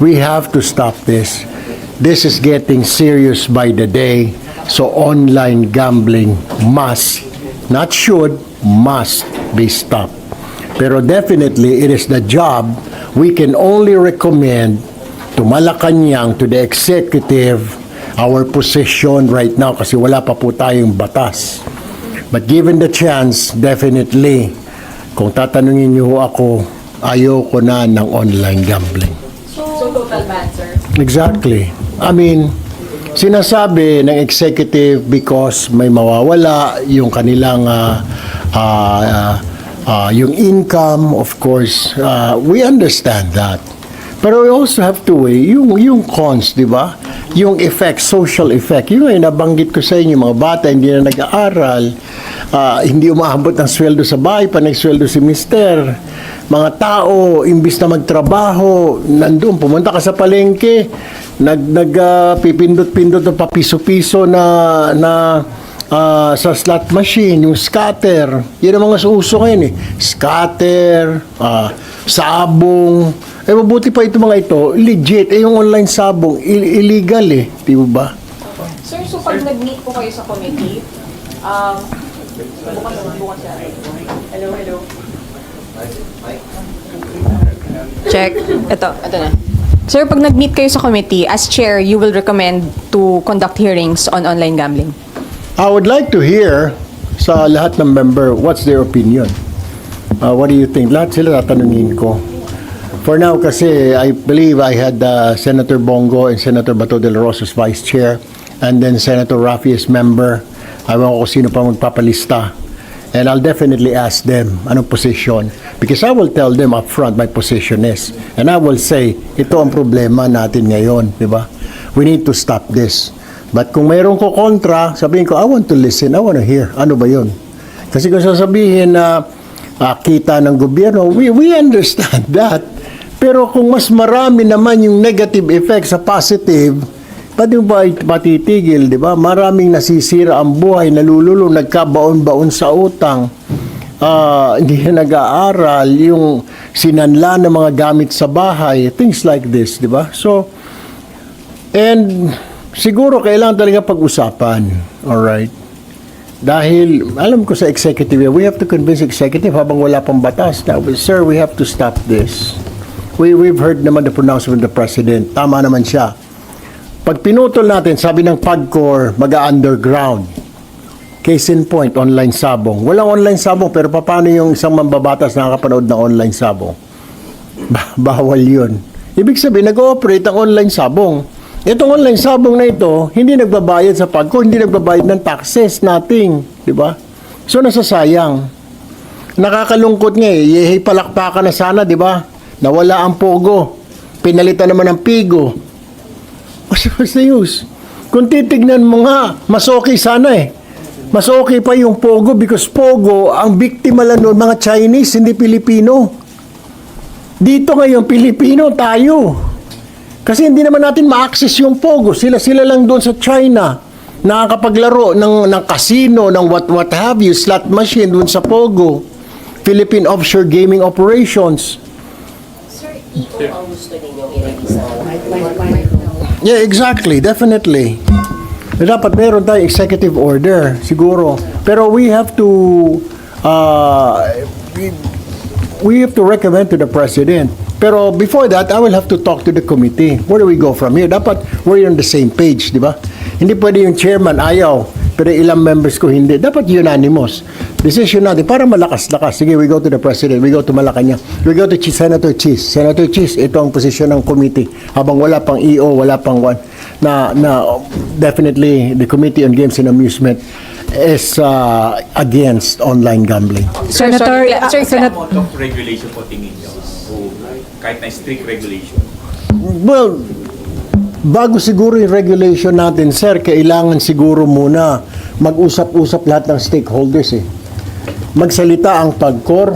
we have to stop this. This is getting serious by the day. So online gambling must, not should, must be stopped. Pero definitely, it is the job we can only recommend to Malacanang, to the executive, our position right now kasi wala pa po tayong batas. But given the chance, definitely, kung tatanungin niyo ako, ayoko na ng online gambling. Total ban, sir? Exactly. I mean, sinasabi ng executive because may mawawala yung kanilang ah, ah, ah, yung income, of course, ah, we understand that. Pero we also have to weigh yung, yung cons, di ba? Yung effect, social effect. Yung ay nabanggit ko sa inyo, mga bata hindi na nag-aaral, ah, hindi umaabot ng sweldo sa bahay, pa nagsweldo si mister. Mga tao, imbis na magtrabaho, nandun, pumunta ka sa palengke, nag, nag ah, pipindot-pindot ng papiso-piso na, na ah, sa slot machine, yung scatter. Yan ang mga uso ngayon eh. Scatter, ah, sabong. Eh, mabuti pa ito mga ito, legit. Eh, yung online sabong, illegal eh. Di ba? Sir, so pag nag-meet po kayo sa committee, um, bukas, bukas siya. Hello, hello. Check. Ito, ito na. Sir, pag nag-meet kayo sa committee, as chair, you will recommend to conduct hearings on online gambling. I would like to hear sa lahat ng member, what's their opinion? Uh, what do you think? Lahat sila tatanungin ko. For now, kasi I believe I had uh, Senator Bongo and Senator Bato de la Rosa as vice chair, and then Senator Rafi as member. Ayaw ko sino pa magpapalista. And I'll definitely ask them anong position because I will tell them up front my position is. And I will say, ito ang problema natin ngayon, di ba? We need to stop this. But kung mayroon ko kontra, sabihin ko, I want to listen, I want to hear. Ano ba yun? Kasi kung sasabihin na ah, kita ng gobyerno, we, we understand that. Pero kung mas marami naman yung negative effect sa positive, Pati ba patitigil, di ba? Maraming nasisira ang buhay, nalululong, nagkabaon-baon sa utang. Ah, hindi na nag-aaral, yung sinanla ng mga gamit sa bahay, things like this, di ba? So, and siguro kailangan talaga pag-usapan, alright? Dahil, alam ko sa executive, we have to convince executive habang wala pang batas. Now, sir, we have to stop this. We, we've heard naman the pronouncement of the president. Tama naman siya. Pag pinutol natin, sabi ng PAGCOR, mag-underground. Case in point, online sabong. Walang online sabong, pero paano yung isang mambabatas nakakapanood ng online sabong? Ba- bawal yun. Ibig sabihin, nag-ooperate ang online sabong. Itong online sabong na ito, hindi nagbabayad sa PAGCOR, hindi nagbabayad ng taxes, nothing. Di ba? So, nasasayang. Nakakalungkot nga eh. Yehey palakpakan na sana, di ba? Nawala ang pogo. Pinalitan naman ng pigo. Use? Kung titignan mo nga, mas okay sana eh. Mas okay pa yung Pogo because Pogo, ang biktima lang noon, mga Chinese, hindi Pilipino. Dito ngayon, Pilipino tayo. Kasi hindi naman natin ma-access yung Pogo. Sila-sila lang doon sa China. Nakakapaglaro ng, ng casino, ng what, what have you, slot machine doon sa Pogo. Philippine Offshore Gaming Operations. Sir, ito ang gusto ninyong i-release Yeah, exactly. Definitely. Dapat meron tayong executive order, siguro. Pero we have to, uh, we, have to recommend to the president. Pero before that, I will have to talk to the committee. Where do we go from here? Dapat we're on the same page, di ba? Hindi pwede yung chairman ayaw, pero ilang members ko hindi. Dapat unanimous. Decision natin, para malakas-lakas. Sige, we go to the president, we go to Malacanang, we go to Senator Cheese. Senator Cheese, ito ang posisyon ng committee. Habang wala pang EO, wala pang one, na, na definitely the Committee on Games and Amusement is uh, against online gambling. Senator, sorry, uh, sir, Senat- amount of regulation po tingin nyo? O kahit na strict regulation? Well, bago siguro yung regulation natin, sir, kailangan siguro muna mag-usap-usap lahat ng stakeholders eh. Magsalita ang pagkor.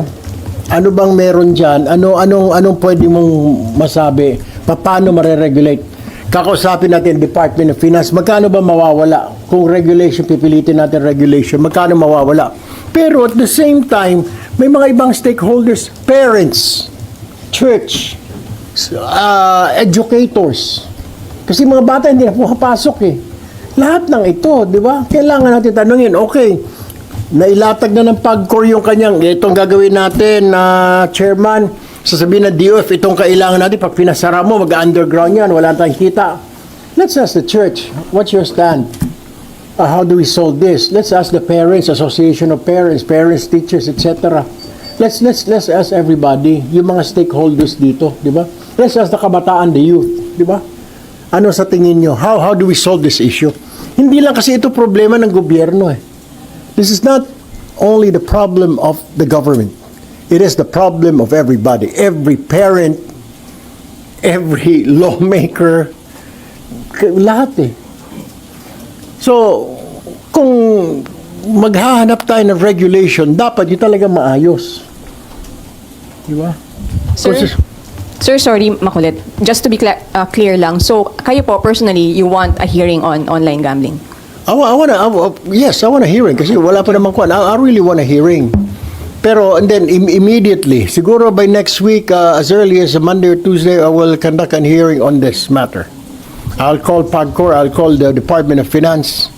Ano bang meron diyan? Ano anong anong pwede mong masabi? Paano mare-regulate? Kakausapin natin Department of Finance, magkano ba mawawala? Kung regulation, pipilitin natin regulation, magkano mawawala? Pero at the same time, may mga ibang stakeholders, parents, church, uh, educators. Kasi mga bata hindi na pumapasok eh. Lahat ng ito, di ba? Kailangan natin tanungin, okay, nailatag na ng PAGCOR yung kanyang, itong gagawin natin na chairman, sasabihin ng DOF, itong kailangan natin, pag pinasara mo, mag-underground yan, wala tayong kita. Let's ask the church, what's your stand? Uh, how do we solve this? Let's ask the parents, association of parents, parents, teachers, etc. Let's let's let's ask everybody, yung mga stakeholders dito, di ba? Let's ask the kabataan, the youth, di ba? Ano sa tingin nyo? How how do we solve this issue? Hindi lang kasi ito problema ng gobyerno eh. This is not only the problem of the government. It is the problem of everybody. Every parent, every lawmaker, lahat eh. So, kung maghahanap tayo ng regulation, dapat yun talaga maayos. Di ba? Sir, Kasi- sir, sorry, makulit. Just to be cla- uh, clear lang. So, kayo po, personally, you want a hearing on online gambling? I, wa- I wanna, I wa- yes, I want a hearing kasi wala pa naman kwan. I, I really want a hearing. Pero, and then im- immediately, siguro by next week, uh, as early as Monday or Tuesday, I will conduct a hearing on this matter. I'll call PAGCOR, I'll call the Department of Finance.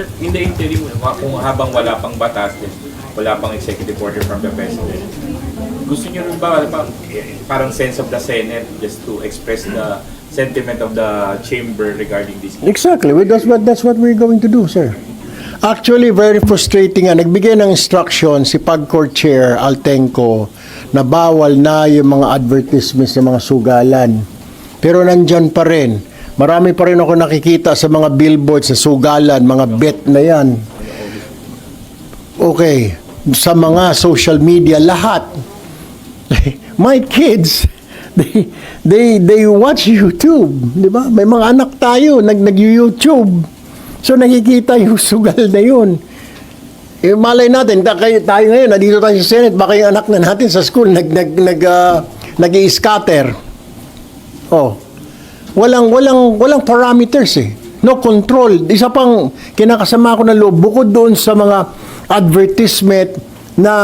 Sir, in the interim, kung habang wala pang batas, then wala pang executive order from the President, gusto niyo rin ba parang, parang sense of the Senate just to express the sentiment of the chamber regarding this? Exactly. Well, That's what that's what we're going to do, sir. Actually, very frustrating nga. Nagbigay ng instruction si PAGCOR Chair Altenco na bawal na yung mga advertisements ng mga sugalan. Pero nandyan pa rin. Marami pa rin ako nakikita sa mga billboards sa sugalan, mga bet na yan. Okay. Sa mga social media, lahat. My kids, they, they, they watch YouTube. Di ba? May mga anak tayo, nag, nag-YouTube. So nakikita yung sugal na yun. Eh, malay natin, ta- kayo, tayo ngayon, nandito tayo sa Senate, baka yung anak na natin sa school, nag, nag, nag, ah, nag-i-scatter. Oh. Walang, walang, walang parameters eh. No control. Isa pang kinakasama ko ng loob, bukod doon sa mga advertisement na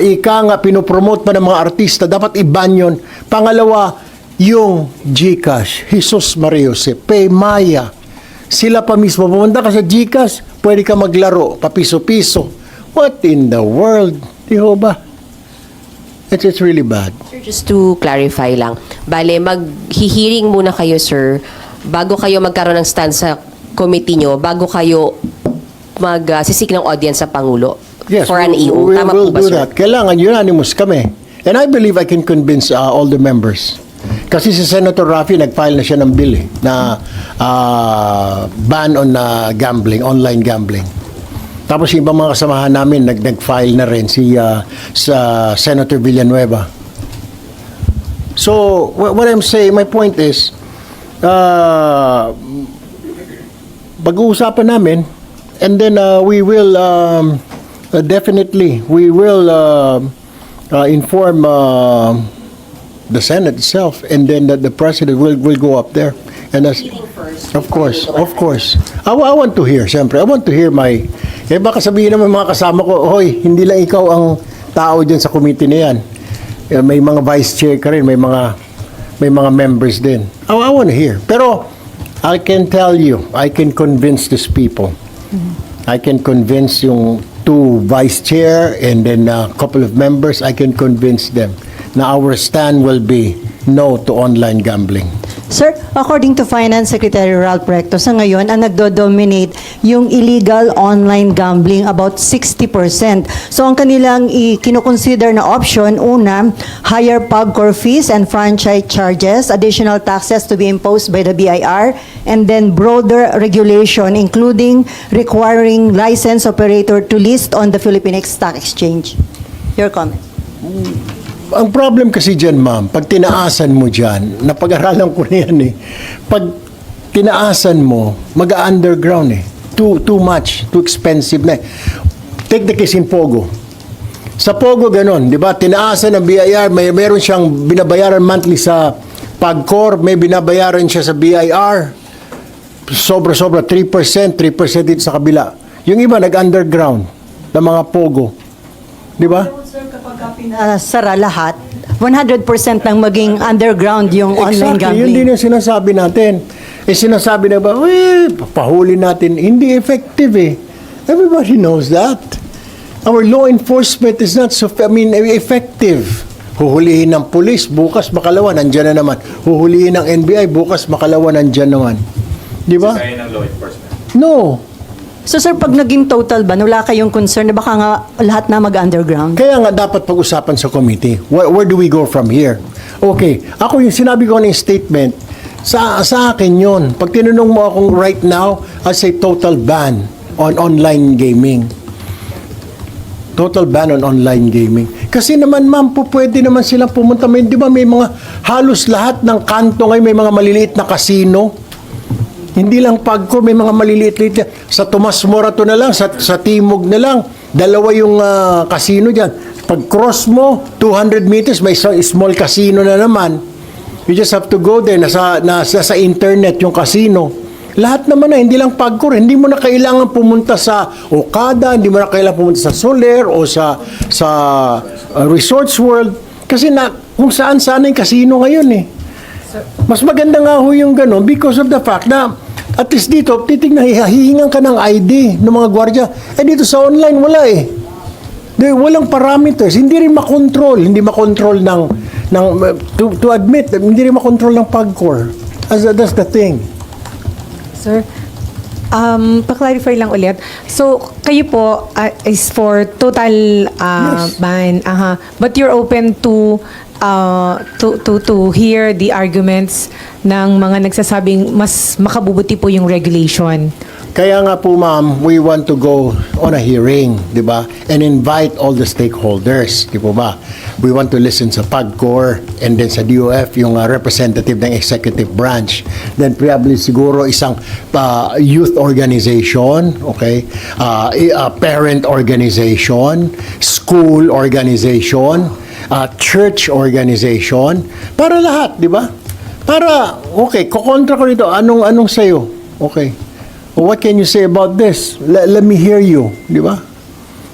ika nga pinopromote pa ng mga artista, dapat iban yun. Pangalawa, yung Gcash, Jesus Maria Jose, Paymaya, sila pa mismo, pumunta ka sa Gcash, pwede ka maglaro, papiso-piso. What in the world? Di ho ba? It's, it's really bad. Sir, just to clarify lang. Bale, mag-hearing muna kayo, sir, bago kayo magkaroon ng stand sa committee nyo, bago kayo mag-sisik ng audience sa Pangulo for an we- EO. we Tama will po ba, do sir? that. Kailangan unanimous kami. And I believe I can convince uh, all the members. Kasi si Senator Rafi nag-file na siya ng bill eh, na uh, ban on uh, gambling, online gambling. Tapos yung ibang mga kasamahan namin nag nag-file na rin si uh, sa Senator Villanueva. So, wha- what I'm saying, my point is, uh, pag-uusapan namin and then uh, we will um, uh, definitely we will uh, uh, inform uh, the Senate itself and then the, the President will will go up there. And as of course of course. I, I want to hear siyempre I want to hear my eh baka sabihin naman mga kasama ko hoy hindi lang ikaw ang tao dyan sa committee na yan. Eh, may mga vice chair ka rin may mga may mga members din. I, I want to hear. Pero I can tell you, I can convince these people. I can convince yung two vice chair and then a couple of members, I can convince them na our stand will be no to online gambling. Sir, according to Finance Secretary Ralph Recto, sa ngayon, ang nagdo-dominate yung illegal online gambling, about 60%. So, ang kanilang kinukonsider na option, una, higher PAGCOR fees and franchise charges, additional taxes to be imposed by the BIR, and then broader regulation, including requiring license operator to list on the Philippine Stock Exchange. Your comment. Ang problem kasi dyan, ma'am, pag tinaasan mo dyan, napag-aralan ko na yan eh, pag tinaasan mo, mag-underground eh. Too, too much, too expensive na eh. Take the case in Pogo. Sa Pogo, ganun, di ba? Tinaasan ng BIR, may meron siyang binabayaran monthly sa PAGCOR, may binabayaran siya sa BIR. Sobra-sobra, 3%, 3% dito sa kabila. Yung iba, nag-underground ng mga Pogo. Di ba? Pinasara lahat, 100% nang maging underground yung online Exactly, yun din gambling. yung sinasabi natin. Eh sinasabi na ba, eh, papahuli natin. Hindi effective eh. Everybody knows that. Our law enforcement is not so, I mean, effective. Huhulihin ng pulis, bukas makalawa, nandyan na naman. Huhulihin ng NBI, bukas makalawa, nandyan naman. Di ba? Kaya ng law enforcement. No. So sir, pag naging total ban, wala kayong concern na baka nga lahat na mag-underground? Kaya nga dapat pag-usapan sa committee. Where, where do we go from here? Okay, ako yung sinabi ko ng statement, sa, sa akin yon. Pag tinanong mo akong right now, I say total ban on online gaming. Total ban on online gaming. Kasi naman ma'am, po pwede naman silang pumunta. May, di ba may mga halos lahat ng kanto ngayon may mga maliliit na casino. Hindi lang pagko, may mga maliliit-liit. yan. Sa Tomas Morato na lang, sa, sa Timog na lang, dalawa yung ah, casino dyan. Pag cross mo, 200 meters, may isang small casino na naman. You just have to go there, nasa, nasa sa internet yung casino. Lahat naman na, hindi lang pagkor. Hindi mo na kailangan pumunta sa Okada, hindi mo na kailangan pumunta sa Soler o sa sa uh, Resorts World. Kasi na, kung saan saan yung casino ngayon eh. Mas maganda nga ho yung gano'n because of the fact na at least dito, titignan, hihingan ka ng ID ng mga gwardiya. Eh dito sa online, wala eh. Di, walang parameters. Hindi rin makontrol. Hindi makontrol ng, ng to, to admit, hindi rin makontrol ng pagcore. As, that's the thing. Sir, um, pa-clarify lang ulit. So, kayo po uh, is for total uh, Yes. ban. Aha. But you're open to uh, to to to hear the arguments ng mga nagsasabing mas makabubuti po yung regulation. Kaya nga po ma'am, we want to go on a hearing, di ba? And invite all the stakeholders, di po ba? We want to listen sa PAGCOR and then sa DOF, yung uh, representative ng executive branch. Then probably siguro isang uh, youth organization, okay? Uh, i- uh, parent organization, school organization, uh, church organization, para lahat, di ba? Para, okay, kukontra ko nito, anong, anong sayo? Okay. What can you say about this? Let, let me hear you, di ba?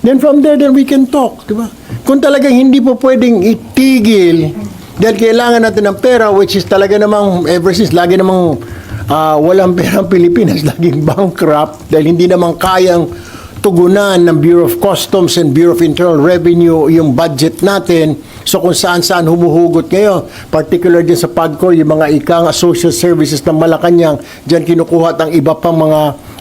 Then from there, then we can talk, di ba? Kung talagang hindi po pwedeng itigil dahil kailangan natin ng pera, which is talaga namang, ever since, lagi namang ah, walang pera ang Pilipinas, laging bankrupt dahil hindi naman kayang tugunan ng Bureau of Customs and Bureau of Internal Revenue yung budget natin. So kung saan-saan humuhugot ngayon, particular din sa PAGCOR, yung mga ikang social services ng Malacanang, dyan kinukuha ang iba pang mga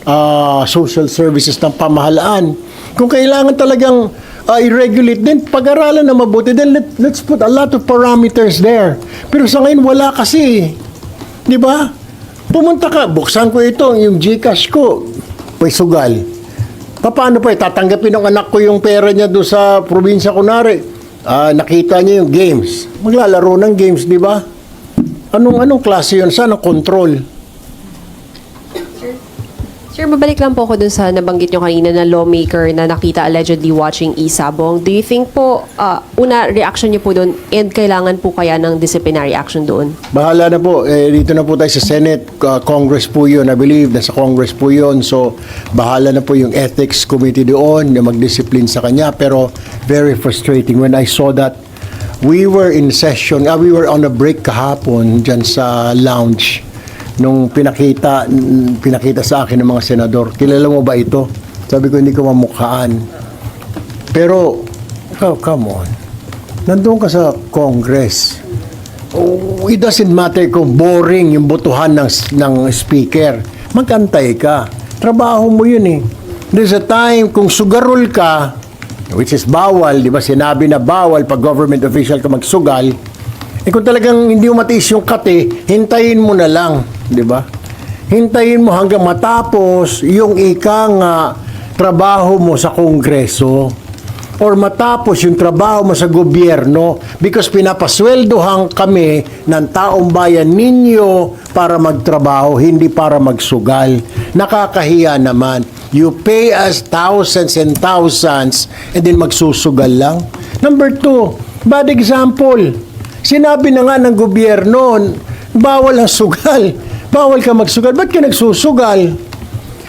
ah, social services ng pamahalaan. Kung kailangan talagang ah, i-regulate din, pag-aralan na mabuti, then let, let's put a lot of parameters there. Pero sa ngayon, wala kasi. Di ba? Pumunta ka, buksan ko ito, yung Gcash ko, may sugal. Pa- Paano pa, eh, tatanggapin ng anak ko yung pera niya doon sa probinsya kunari. Ah, nakita niya yung games. Maglalaro ng games, di ba? Anong anong klase yun? Saan ang control? Sir, mabalik lang po ako dun sa nabanggit nyo kanina na lawmaker na nakita allegedly watching Isabong. Do you think po, uh, una, reaction nyo po dun and kailangan po kaya ng disciplinary action doon? Bahala na po. Eh, dito na po tayo sa Senate. uh, Congress po yun. I believe nasa Congress po yun. So, bahala na po yung Ethics Committee doon na mag-discipline sa kanya. Pero, very frustrating when I saw that we were in session, ah, we were on a break kahapon dyan sa lounge nung pinakita pinakita sa akin ng mga senador. Kilala mo ba ito? Sabi ko, hindi ko mamukhaan. Pero, oh, come on. Nandun ka sa Congress. Oh, it doesn't matter kung boring yung botohan ng, ng speaker. Magantay ka. Trabaho mo yun eh. There's a time kung sugarol ka, which is bawal, di ba? Sinabi na bawal pag government official ka magsugal. Eh kung talagang hindi mo matiis yung kate, hintayin mo na lang, di ba? Hintayin mo hanggang matapos yung ikang ah, trabaho mo sa kongreso or matapos yung trabaho mo sa gobyerno because pinapasweldohan kami ng taong bayan ninyo para magtrabaho, hindi para magsugal. Nakakahiya naman. You pay us thousands and thousands and then magsusugal lang. Number two, bad example. Sinabi na nga ng gobyerno, bawal ang sugal. Bawal ka magsugal. Ba't ka nagsusugal?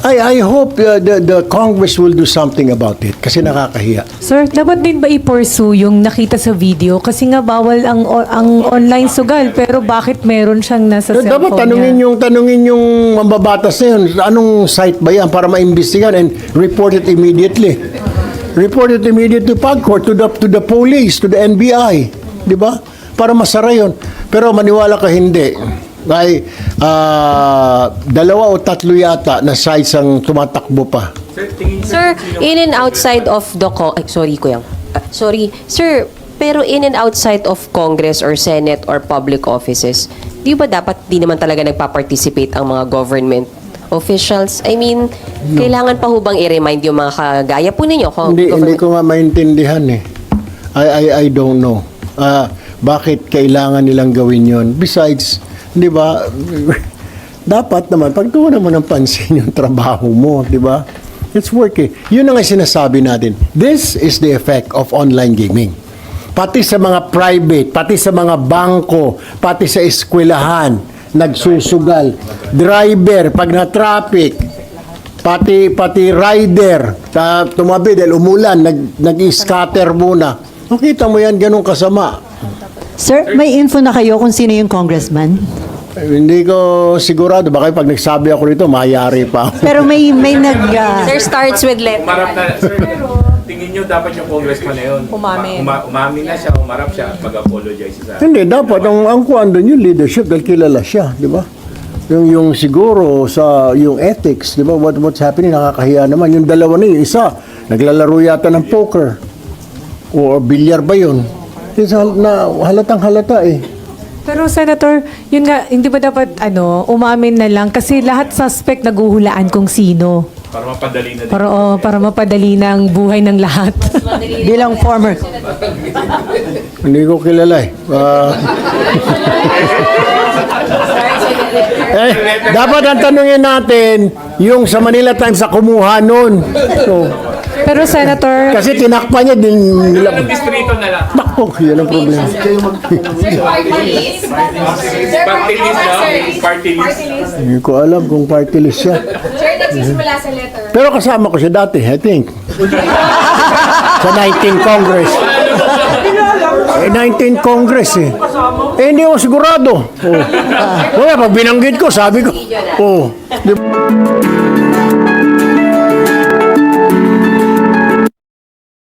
I, I hope uh, the, the Congress will do something about it kasi nakakahiya. Sir, dapat din ba i-pursue yung nakita sa video? Kasi nga bawal ang o- ang online sugal, pero bakit meron siyang nasa Eh, cellphone Dapat tanungin niya? yung tanungin yung mambabatas na yun, anong site ba yan para maimbestigahan and report it immediately. Report it immediately to PAGCOR, to the, to the police, to the NBI. Di ba? Para masara yun. Pero maniwala ka hindi. Ay, ah, dalawa o tatlo yata na sites ang tumatakbo pa. Sir, in and outside of the co- ay, sorry kuya. Ah, sorry. Sir, pero in and outside of Congress or Senate or public offices, di ba dapat di naman talaga nagpa-participate ang mga government officials? I mean, kailangan pa hubang i-remind yung mga kagaya po ninyo? ko- Hindi, hindi government- ko nga maintindihan eh. I, I, I don't know. Ah, bakit kailangan nilang gawin yon? Besides, di ba, dapat naman, pagtuunan mo ng pansin yung trabaho mo, di ba? It's working. Yun ang sinasabi natin. This is the effect of online gaming. Pati sa mga private, pati sa mga bangko, pati sa eskwelahan, nagsusugal. Driver, pag na-traffic, pati pati rider ta, tumabi dahil umulan nag nag-scatter muna nakita mo yan ganun kasama Sir, may info na kayo kung sino yung congressman? Eh, hindi ko sigurado baka pag nagsabi ako rito mayari pa ako. Pero may may nag ah, Sir starts with letter. Umarap na, sir, tingin niyo dapat yung congressman na yun. Umamin. Uma, umamin na siya, umarap siya at mag-apologize sa hindi dapat ang ang kuan doon yung leadership dahil kilala siya di ba yung yung siguro sa yung ethics di ba what what's happening nakakahiya naman yung dalawa na yun isa naglalaro yata ng poker o bilyar ba yun Isa, na halatang halata eh Pero Senator, yun nga, hindi ba dapat ano, umamin na lang kasi lahat suspect naguhulaan kung sino. Para mapadali na din. Para, oh, para mapadali ng buhay ng lahat. bilang former Hindi ko kilala eh. Ah. eh, dapat ang tanungin natin, yung sa Manila Times sa kumuha nun. So, Pero Senator, kasi tinakpan niya din nila. Anong distrito na lang? Nako, yun ang problema. Party list na, party list. Hindi ko alam kung party list siya. Sir, nagsisimula sa letter. Pero kasama ko siya dati, I think. sa 19 Congress. Eh, 19 Congress eh. Eh, hindi ako sigurado. Oh. Kaya pag binanggit ko, sabi ko, oh. Di-